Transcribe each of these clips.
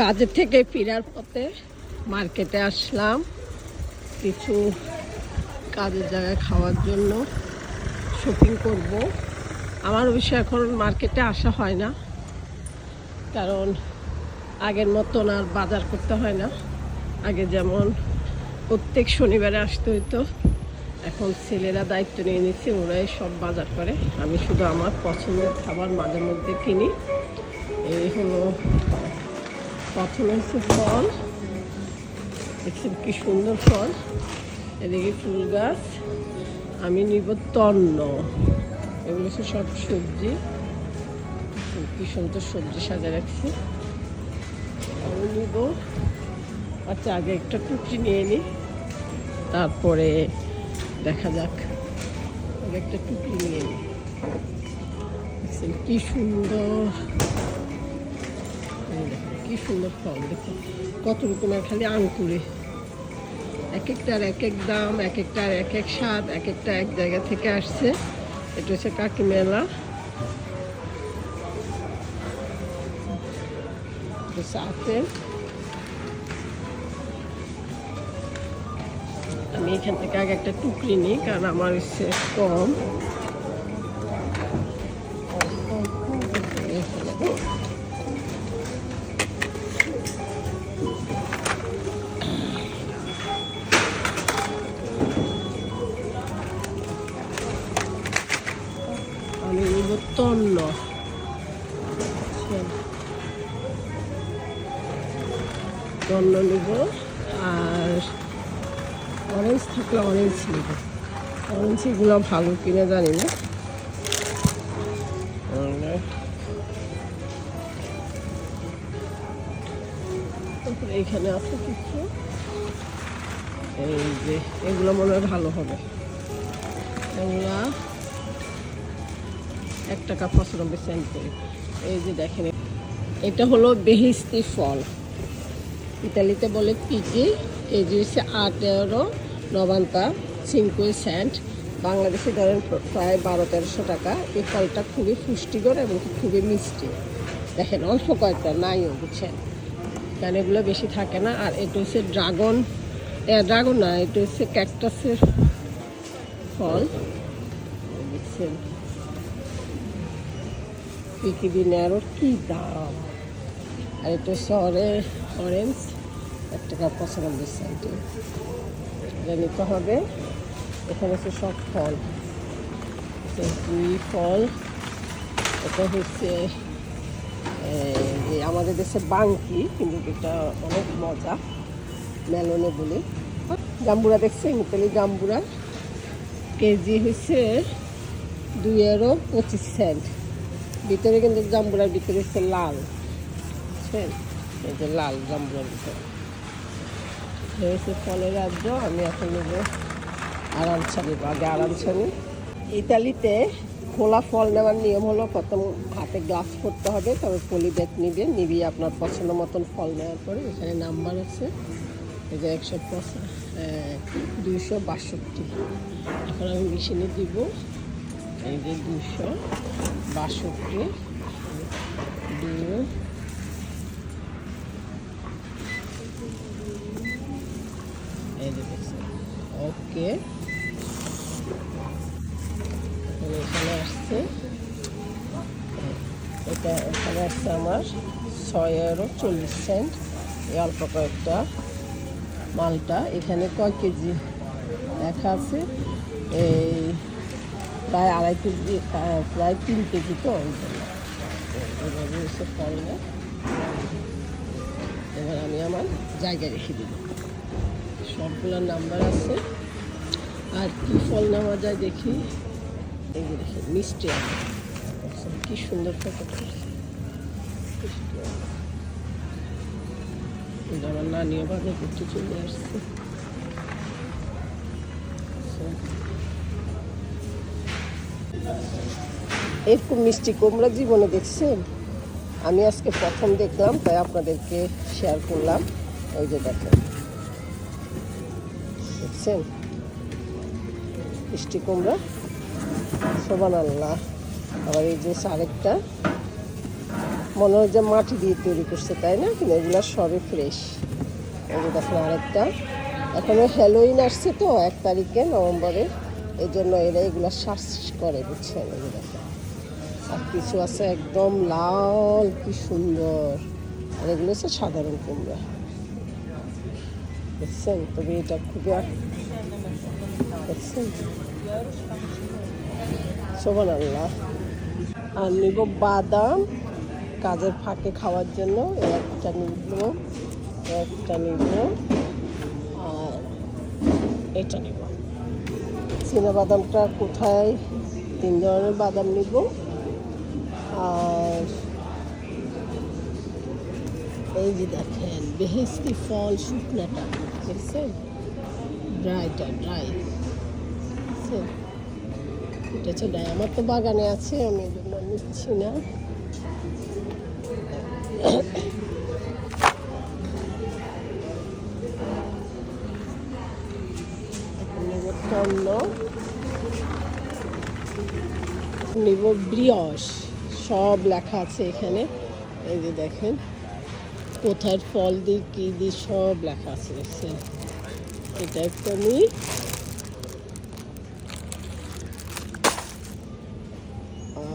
কাজের থেকে ফেরার পথে মার্কেটে আসলাম কিছু কাজের জায়গায় খাওয়ার জন্য শপিং করব। আমার অবশ্য এখন মার্কেটে আসা হয় না, কারণ আগের মতন আর বাজার করতে হয় না। আগে যেমন প্রত্যেক শনিবারে আসতে হতো এখন ছেলেরা দায়িত্ব নিয়ে নিচ্ছে, ওরাই সব বাজার করে। আমি শুধু আমার পছন্দের খাবার মাঝে মধ্যে কিনি। এই হলো প্রথমে হচ্ছে ফল। দেখছেন কি সুন্দর ফল। এদিকে ফুল গাছ। আমি নিব তন্ন। এগুলো হচ্ছে সব সবজি। কি সুন্দর সবজি সাজা রাখছি। আমি নিব। আচ্ছা আগে একটা টুকরি নিয়ে নিই তারপরে দেখা যাক। আগে একটা টুকরি নিয়ে নিই কি সুন্দর। কি সুন্দর ফল দেখুন কত রকমের, খালি আঙ্কুরে এক একটার এক এক দাম এক একটার এক এক স্বাদ এক একটা এক জায়গা থেকে আসছে। এটা হচ্ছে কাকি মেলা। আপেল। আমি এখান থেকে আগে একটা টুকরি নিই, কারণ আমার হচ্ছে কম। তন্ন তন্ন নিব। আর অরেঞ্জ থাকলে অরেঞ্জ নিব। অরেঞ্জ এগুলো ভালো কিনে জানি না। তারপরে এখানে আছে কিছু। এই যে, এগুলো মনে হয় ভালো হবে। এগুলা এক টাকা পঁচানব্বই সেন্ট করে। এই যে দেখেন, এটা হলো বেহিস্তি ফল। ইতালিতে বলে পিজি কেজি হচ্ছে আট এগারো নবান্তা, সিঙ্কুই সেন্ট বাংলাদেশে ধরেন প্রায় বারো, তেরোশো টাকা। এই ফলটা খুবই পুষ্টিকর এবং খুবই মিষ্টি। দেখেন, অল্প কয়েকটা, নাইও, বুঝছেন? কারণ এগুলো বেশি থাকে না? আর এটা হচ্ছে ড্রাগন ড্রাগন না, এটা হচ্ছে ক্যাকটাসের ফল। দেখছেন। পৃথিবী ন্যারোর কী দাম? আর এটা অরে অরেঞ্জ এক টাকা পঁচানব্বই সেন্টি এটা নিতে হবে। এখানে হচ্ছে সব ফল। দুই ফল। এটা হচ্ছে যে আমাদের দেশে বাঙ্কি, কিন্তু এটা অনেক মজা। মেলনে বলি। জাম্বুরা দেখছেন? ইতালি জাম্বুরা কেজি হচ্ছে দুই এরো পঁচিশ সেন্ট ভিতরে কিন্তু জাম্বুরার ভিতরে হচ্ছে লাল। বুঝছেন? এই যে লাল জাম্বুরার ভিতরে। হচ্ছে ফলের রাজ্য, আমি এখন নেব আরামসা নেব আগে আরামসা নিই ইতালিতে খোলা ফল নেওয়ার নিয়ম হলো প্রথম হাতে গ্লাস করতে হবে তবে পলি ব্যাগ নিবে, নিবি আপনার পছন্দ মতন ফল নেওয়ার পরে। এখানে নাম্বার আছে, এই যে একশো পঁচা দুইশো বাষট্টি। এখন আমি মেশিনে দিব। এই যে দুশো বাষট্টি দুই ওকে। এখানে আসছে। এটা এখানে আসছে আমার ছয় এগারো চল্লিশ সেন্ট এই অল্প কয়েকটা মালটা। এখানে কয় কেজি লেখা আছে? এই প্রায় আড়াই কেজি প্রায় তিন কেজি তো ওই জন্য। এভাবে এসে পড়ে না এবার আমি আমার জায়গায় রেখে দিব। সবগুলোর নাম্বার আছে। আর কি ফল নেওয়া যায় দেখি। এই দেখি মিষ্টি আচ্ছা, কি সুন্দর আমার নানিও বাজার করতে চলে আসছে আচ্ছা। এরকম মিষ্টি কুমড়া জীবনে দেখছেন? আমি আজকে প্রথম দেখলাম, তাই আপনাদেরকে শেয়ার করলাম। ওই যে দেখেন। দেখছেন? মিষ্টি কুমড়া। সোবান আল্লাহ আবার এই যে আরেকটা। মনে হয় যে মাটি দিয়ে তৈরি করছে, তাই না? কিন্তু এগুলো সবই ফ্রেশ এই যে দেখেন আরেকটা। এখনও হ্যালোইন আসছে তো, এক তারিখে, নভেম্বরে। এই জন্য এরা এগুলো শ্বাস করে, বুঝছেন? আর কিছু আছে একদম লাল, কি সুন্দর। আর এগুলো হচ্ছে সাধারণ কুমড়া। দেখছেন? তবে এটা খুবই দেখছেন? সোমান আল্লাহ। আর নিব বাদাম। কাজের ফাঁকে খাওয়ার জন্য একটা নিব একটা নিব, আর এটা নিব। চীনা বাদামটা কোথায়? তিন ধরনের বাদাম নিব। আর এই যে দেখেন বেহেস্তি ফল, শুকনাটা, দেখছেন? ড্রাইটা ড্রাই দেখছেন? এটা হচ্ছে ড্রাই আমার তো বাগানে আছে, আমি এগুলো নিচ্ছি না। নেব নিব ব্রিয়স, সব লেখা আছে এখানে। এই যে দেখেন, কোথায় ফল দিই, কী দিই, সব লেখা আছে, দেখছেন? এটা একটা নিই।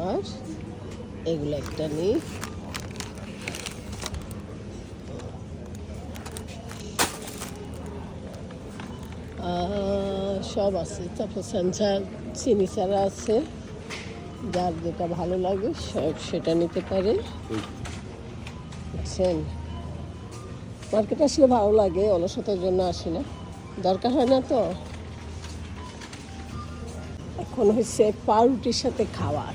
আর এগুলো একটা নিই। সব আছে। তারপর সানচা চিনি চারা আছে। যার যেটা ভালো লাগে সব সেটা নিতে পারে। বুঝছেন? মার্কেট আসলে ভালো লাগে, অলসতার জন্য আসি না। দরকার হয় না তো। এখন হচ্ছে পাউরুটির সাথে খাওয়ার।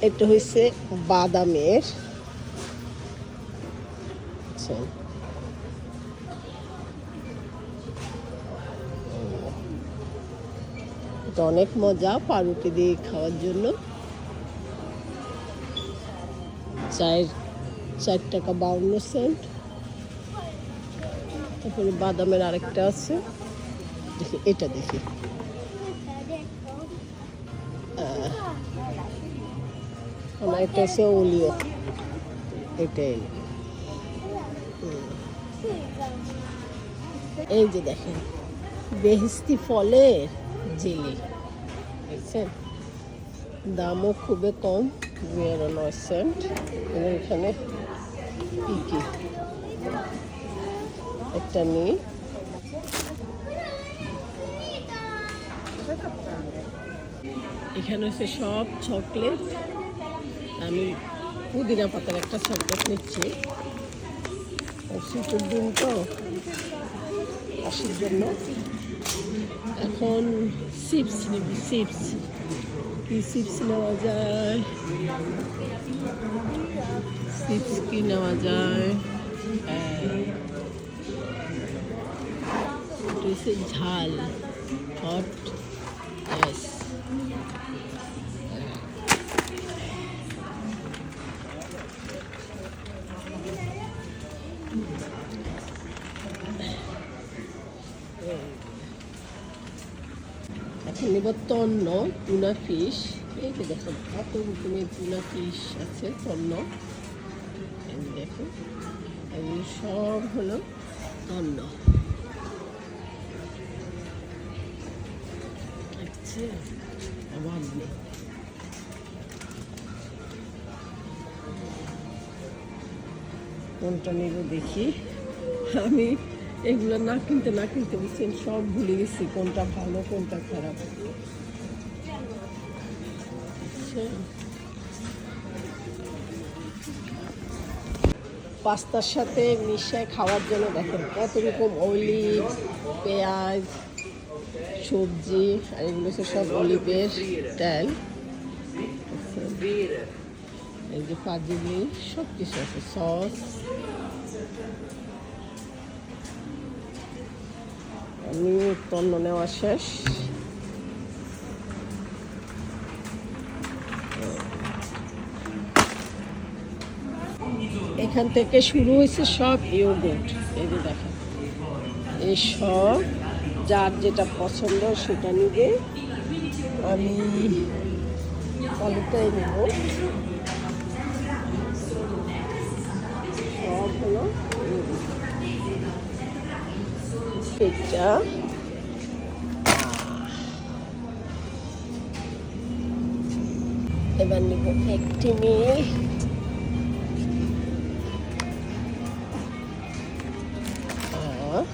এটা হচ্ছে বাদামের? এটা অনেক মজা পাউরুটি দিয়ে খাওয়ার জন্য। চার চার টাকা বাউন্ন সেন্ট। তারপরে বাদামের আরেকটা আছে। দেখি, এটা দেখি। এটা হচ্ছে ওলিও। এটাই। এই যে দেখেন বেহেস্তি ফলের জেলি। দেখছেন? দামও খুবই কম। দুই আর নয় সেন্ট এবং এখানে কী কী একটা নিই এখানে হচ্ছে সব চকলেট আমি পুদিনা পাতার একটা চকলেট নিচ্ছি। শীতের দিন তো কাশির জন্য। এখন চিপস নিবি চিপস কি চিপস নেওয়া যায় চিপস কি নেওয়া যায় আহ, এটা হচ্ছে ঝাল হট এস নেব তন্ন, টুনা ফিশ। এই যে দেখো কত রকমের টুনা ফিশ আছে, তন্ন। এই যে দেখো এগুলো সব হলো তন্ন। দেখছে অভাব নেই। কোনটা নেব দেখি? আমি এগুলো না কিনতে না কিনতে বুঝছেন? সব ভুলে গেছি কোনটা ভালো, কোনটা খারাপ। পাস্তার সাথে মিশায় খাওয়ার জন্য দেখেন কত রকম অলিভ পেঁয়াজ, সবজি, আর এগুলো হচ্ছে সব অলিভের তেল। এই যে পাজিলি সব কিছু আছে, সস। আমি তন্ন নেওয়া শেষ। এখান থেকে শুরু হয়েছে সব ইয়োগurt এই যে দেখেন, এই সব যার যেটা পছন্দ সেটা নিয়ে আমি তালিকায় নেব হলো এটা এবার নিব একটি মিল আহ,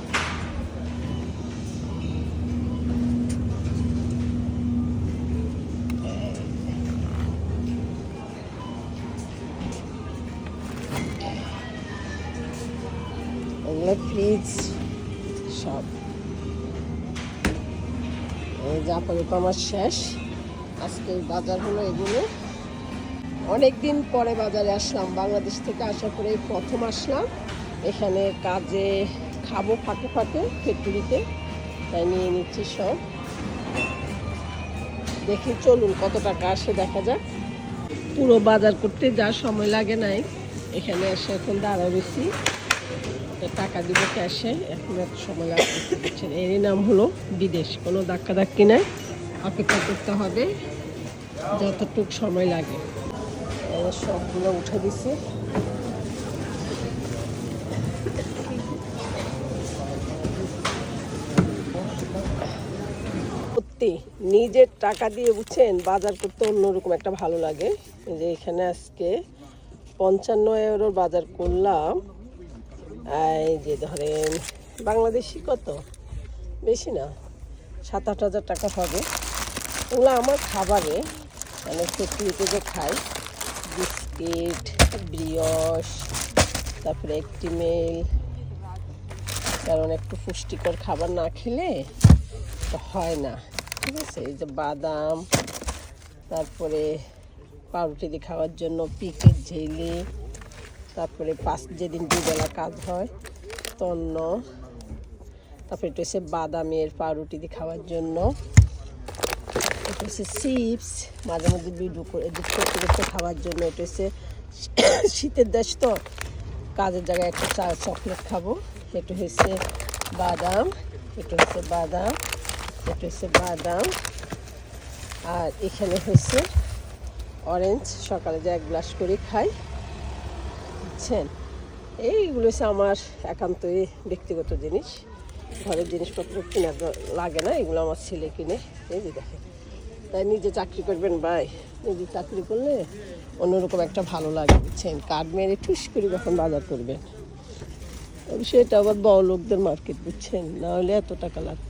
এগুলো ফ্রিজ সব। এই যা আপাতত আমার শেষ। আজকে বাজার হলো এগুলো। অনেক দিন পরে বাজারে আসলাম। বাংলাদেশ থেকে আসার পরে প্রথম আসলাম। এখানে কাজে খাব ফাঁকে ফাঁকে, ফ্যাক্টরিতে। তাই নিয়ে নিচ্ছি সব। দেখি, চলুন কত টাকা আসে দেখা যাক। পুরো বাজার করতে যা সময় লাগে নাই। এখানে এসে এখন দাঁড়া বেশি টাকা দিব ক্যাশে এখন এত সময় লাগবে বুঝছেন এরই নাম হলো বিদেশ। কোনো ধাক্কা ধাক্কি নাই। অপেক্ষা করতে হবে যতটুক সময় লাগে। সবগুলো উঠে দিছে। সত্যি, নিজের টাকা দিয়ে বুঝছেন, বাজার করতে অন্যরকম একটা ভালো লাগে। যে এখানে আজকে পঞ্চান্ন বাজার করলাম। এই যে ধরেন, বাংলাদেশি কত? বেশি না সাত আট হাজার টাকা হবে। ওগুলো আমার খাবারে মানে ফ্যাক্টরিতে যে খাই, বিস্কিট, ব্রিয়স, তারপরে একটি মেল, কারণ একটু পুষ্টিকর খাবার না খেলে তো হয় না, ঠিক আছে? এই যে বাদাম, তারপরে পাউরুটি দিয়ে খাওয়ার জন্য পিকের ঝেলি তারপরে পাঁচ যেদিন দুবেলা কাজ হয়, তন্ন, তারপরে এটা হচ্ছে বাদামের পাউরুটি দিয়ে খাওয়ার জন্য। এটা হচ্ছে চিপস, মাঝে মধ্যে ভিডিও করে এডিট করতে করতে খাওয়ার জন্য এটা হচ্ছে শীতের দেশ তো, কাজের জায়গায় একটা চা, চকলেট খাব। এটা হচ্ছে বাদাম এটা হচ্ছে বাদাম এটা হচ্ছে বাদাম। আর এখানে হচ্ছে অরেঞ্জ সকালে যে এক গ্লাস করে খাই। বুঝছেন এইগুলো হচ্ছে আমার একান্তই ব্যক্তিগত জিনিস। ঘরের জিনিসপত্র কেনা লাগে না, এগুলো আমার ছেলে কিনে। এই যে দেখেন। তাই নিজে চাকরি করবেন ভাই। নিজে চাকরি করলে অন্যরকম একটা ভালো লাগে, বুঝছেন? কার্ড মেরে ঠুস করে যখন বাজার করবেন। অবশ্যই এটা আবার বড় লোকদের মার্কেট বুঝছেন? না হলে এত টাকা লাগবে।